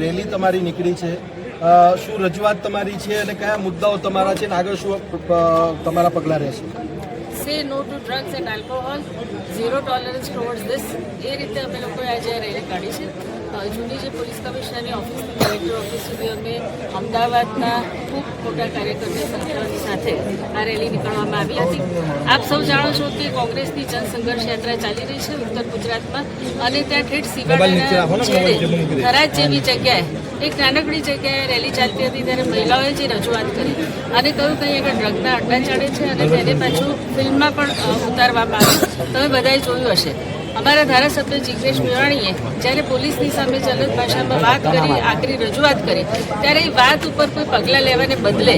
Rally તમારી નીકળી છે. શું રજૂઆત તમારી છે અને કયા મુદ્દાઓ તમારા છે અને આગળ શું તમારા પગલા રહેશે? Say no to drugs and alcohol zero tolerance towards this એ રીતે અમે લોકોએ આજે આ રેલી કાઢી છે. જૂની જે પોલીસ કમિશનરની ઓફિસથી કલેક્ટર ઓફિસ સુધી અમે અમદાવાદના ખૂબ મોટા કાર્યકરની સંખ્યાની સાથે આ રેલી નીકળવામાં આવી હતી. આપ સૌ જાણો છો કે કોંગ્રેસની જનસંઘર્ષ યાત્રા ચાલી રહી છે ઉત્તર ગુજરાતમાં અને ત્યાં ઠેઠ સીવાડાના થરાદ જેવી જગ્યાએ એક નાનકડી જગ્યાએ રેલી ચાલતી હતી, ત્યારે મહિલાઓએ જે રજૂઆત કરી અને કહ્યું કંઈ આગળ ડ્રગના અડ્ડા ચડે છે અને તેને પાછું ફિલ્મમાં પણ ઉતારવામાં આવ્યું તમે બધાએ જોયું હશે. અમારા ધારાસભ્ય જિગ્નેશ મેવાણીએ જ્યારે પોલીસની સામે ચલત ભાષામાં વાત કરી, આકરી રજૂઆત કરી, ત્યારે એ વાત ઉપર કોઈ પગલાં લેવાને બદલે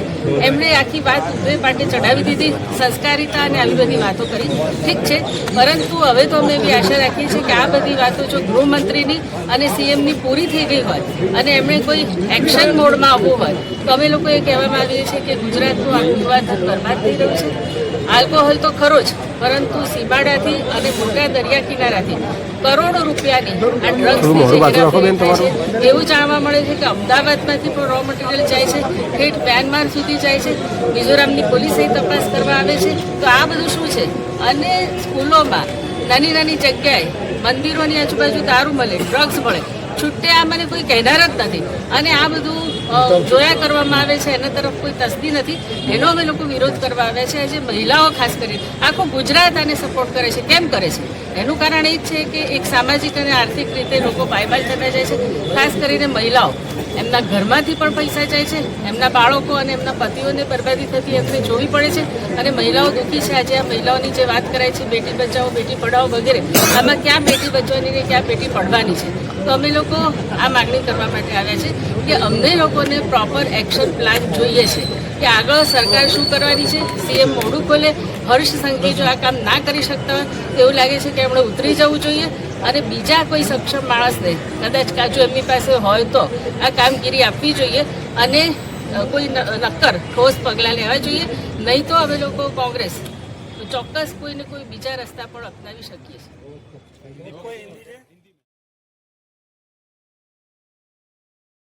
એમણે આખી વાત ઉભે પાટે ચડાવી દીધી, સંસ્કારિતા અને આવી બધી વાતો કરી. ઠીક છે, પરંતુ હવે તો અમે એવી આશા રાખીએ છીએ કે આ બધી વાતો જો ગૃહમંત્રીની અને સીએમની પૂરી થઈ ગઈ હોય અને એમણે કોઈ એક્શન મોડમાં આવવું હોય, તો અમે લોકો એ કહેવામાં આવીએ છીએ કે ગુજરાતનું આ યુવાધન બરબાદ થઈ રહ્યું છે. આલ્કોહોલ તો ખરો જ પરંતુ સીમાડાથી અને મોટા દરિયા કિનારાથી કરોડો રૂપિયાની આ ડ્રગ્સ એવું જાણવા મળે છે કે અમદાવાદમાંથી પણ રો મટીરિયલ જાય છે. ઠેઠ મ્યાનમાર સુધી જાય છે. મિઝોરમની પોલીસે તપાસ કરવા આવે છે. તો આ બધું શું છે? અને સ્કૂલોમાં નાની નાની જગ્યાએ મંદિરોની આજુબાજુ દારૂ મળે ડ્રગ્સ મળે. છૂટે આ મને કોઈ કહેનાર જ નથી. અને આ બધું જોયા કરવામાં આવે છે, એના તરફ કોઈ તસ્દી નથી. એનો અમે લોકો વિરોધ કરવા આવ્યા છે આજે મહિલાઓ ખાસ કરીને. આખું ગુજરાત આને સપોર્ટ કરે છે. કેમ કરે છે? એનું કારણ એ જ છે કે એક સામાજિક અને આર્થિક રીતે લોકો પાયમાલ થતા જાય છે. ખાસ કરીને મહિલાઓ. એમના ઘરમાંથી પણ પૈસા જાય છે, એમના બાળકો અને એમના પતિઓને બરબાદી થતી એમને જોવી પડે છે અને મહિલાઓ દુઃખી છે. આજે આ મહિલાઓની જે વાત કરાય છે, બેટી બચાવો, બેટી પઢાઓ વગેરે, આમાં ક્યાં બેટી બચવાની ને ક્યાં બેટી પડવાની છે? તો અમે લોકો આ માગણી કરવા માટે આવ્યા છે કે અમને લોકોને પ્રોપર એક્શન પ્લાન જોઈએ છે કે આગળ સરકાર શું કરવાની છે? સીએમ મોડું ખોલે. હર્ષ સંઘવી જો આ કામ ના કરી શકતા હોય, તો એવું લાગે છે કે એમણે ઉતરી જવું જોઈએ. અને બીજા કોઈ સક્ષમ માણસને કદાચ કાજુ એમની પાસે હોય તો આ કામગીરી આપવી જોઈએ અને કોઈ નક્કર ઠોસ પગલાં લેવા જોઈએ. નહીં તો અમે લોકો કોંગ્રેસ ચોક્કસ કોઈને કોઈ બીજા રસ્તા પણ અપનાવી શકીએ છીએ.